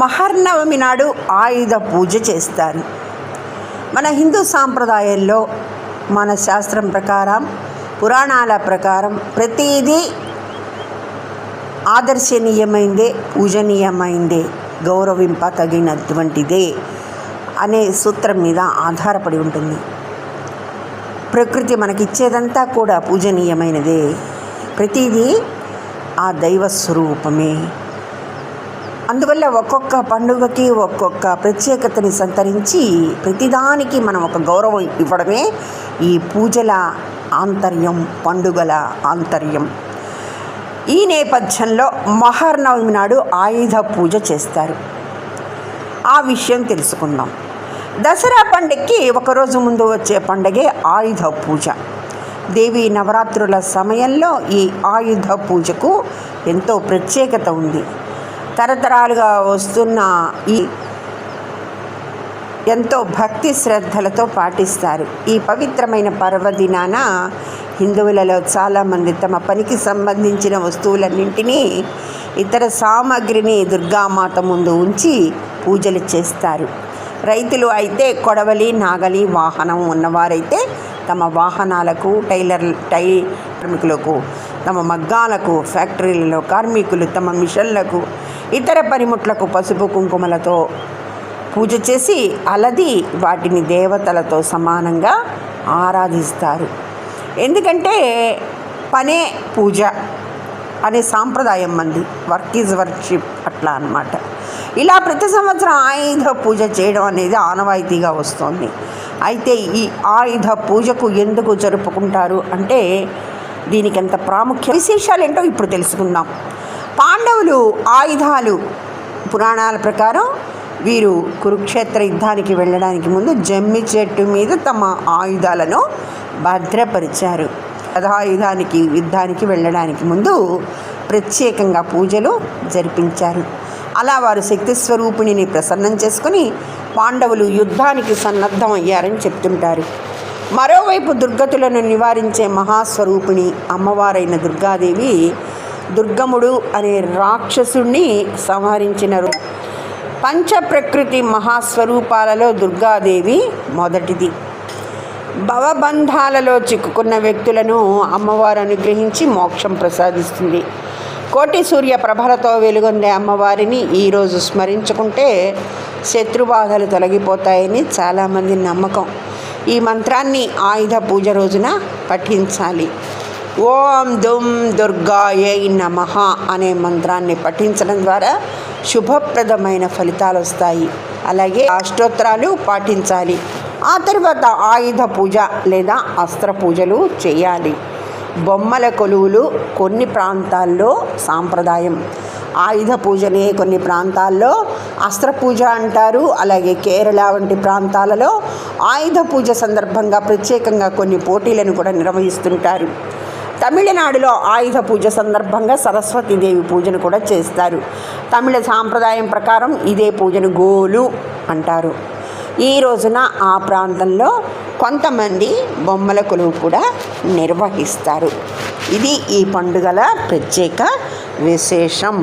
మహర్నవమి నాడు ఆయుధ పూజ చేస్తారు. మన హిందూ సాంప్రదాయంలో మన శాస్త్రం ప్రకారం పురాణాల ప్రకారం ప్రతిదీ ఆదర్శనీయమైందే పూజనీయమైందే గౌరవింప తగినటువంటిదే అనే సూత్రం మీద ఆధారపడి ఉంటుంది. ప్రకృతి మనకిచ్చేదంతా కూడా పూజనీయమైనదే. ప్రతిదీ ఆ దైవ స్వరూపమే అందువల్ల ఒక్కొక్క పండుగకి ఒక్కొక్క ప్రత్యేకతని సంతరించి ప్రతిదానికి మనం ఒక గౌరవం ఇవ్వడమే ఈ పూజల ఆంతర్యం పండుగల ఆంతర్యం. ఈ నేపథ్యంలో మహర్నవమి నాడు ఆయుధ పూజ చేస్తారు. ఆ విషయం తెలుసుకుందాం. దసరా పండుగకి ఒకరోజు ముందు వచ్చే పండగే ఆయుధ పూజ. దేవి నవరాత్రుల సమయంలో ఈ ఆయుధ పూజకు ఎంతో ప్రత్యేకత ఉంది. తరతరాలుగా వస్తున్న ఈ ఎంతో భక్తి శ్రద్ధలతో పాటిస్తారు. ఈ పవిత్రమైన పర్వదినాన హిందువులలో చాలామంది తమ పనికి సంబంధించిన వస్తువులన్నింటినీ ఇతర సామాగ్రిని దుర్గామాత ముందు ఉంచి పూజలు చేస్తారు. రైతులు అయితే కొడవలి నాగలి వాహనం ఉన్నవారైతే తమ వాహనాలకు టైలర్ టై కార్మికులకు తమ మగ్గాలకు ఫ్యాక్టరీలలో కార్మికులు తమ మిషన్లకు ఇతర పనిముట్లకు పసుపు కుంకుమలతో పూజ చేసి అలది వాటిని దేవతలతో సమానంగా ఆరాధిస్తారు. ఎందుకంటే పనే పూజ అనే సాంప్రదాయం మంది వర్క్ ఈజ్ వర్షిప్ అట్లా అన్నమాట. ఇలా ప్రతి సంవత్సరం ఆయుధ పూజ చేయడం అనేది ఆనవాయితీగా వస్తుంది. అయితే ఈ ఆయుధ పూజకు ఎందుకు జరుపుకుంటారు అంటే దీనికి ఎంత ప్రాముఖ్య విశేషాలు ఏంటో ఇప్పుడు తెలుసుకుందాం. పాండవులు ఆయుధాలు. పురాణాల ప్రకారం వీరు కురుక్షేత్ర యుద్ధానికి వెళ్ళడానికి ముందు జమ్మి చెట్టు మీద తమ ఆయుధాలను భద్రపరిచారు. కథాయుధానికి యుద్ధానికి వెళ్ళడానికి ముందు ప్రత్యేకంగా పూజలు జరిపించారు. అలా వారు శక్తి స్వరూపిణిని ప్రసన్నం చేసుకుని పాండవులు యుద్ధానికి సన్నద్ధం అయ్యారని చెప్తుంటారు. మరోవైపు దుర్గతులను నివారించే మహాస్వరూపిణి అమ్మవారైన దుర్గాదేవి దుర్గముడు అనే రాక్షసుణ్ణి సంహరించిన పంచ పంచప్రకృతి మహాస్వరూపాలలో దుర్గాదేవి మొదటిది. భవబంధాలలో చిక్కుకున్న వ్యక్తులను అమ్మవారు అనుగ్రహించి మోక్షం ప్రసాదిస్తుంది. కోటి సూర్య ప్రభలతో వెలుగొందే అమ్మవారిని ఈరోజు స్మరించుకుంటే శత్రుబాధలు తొలగిపోతాయని చాలామంది నమ్మకం. ఈ మంత్రాన్ని ఆయుధ పూజ రోజున పఠించాలి. ఓం దుమ్ దుర్గాయై నమ అనే మంత్రాన్ని పఠించడం ద్వారా శుభప్రదమైన ఫలితాలు వస్తాయి. అలాగే అష్టోత్తరాలు పాటించాలి. ఆ తర్వాత ఆయుధ పూజ లేదా అస్త్ర పూజలు చేయాలి. బొమ్మల కొలువులు కొన్ని ప్రాంతాల్లో సాంప్రదాయం. ఆయుధ పూజనే కొన్ని ప్రాంతాల్లో అస్త్ర పూజ అంటారు. అలాగే కేరళ వంటి ప్రాంతాలలో ఆయుధ పూజ సందర్భంగా ప్రత్యేకంగా కొన్ని పోటీలను కూడా నిర్వహిస్తుంటారు. తమిళనాడులో ఆయుధ పూజ సందర్భంగా సరస్వతీదేవి పూజను కూడా చేస్తారు. తమిళ సాంప్రదాయం ప్రకారం ఇదే పూజను గోలు అంటారు. ఈ రోజున ఆ ప్రాంతంలో కొంతమంది బొమ్మల కొలువు కూడా నిర్వహిస్తారు. ఇది ఈ పండుగల ప్రత్యేక విశేషం.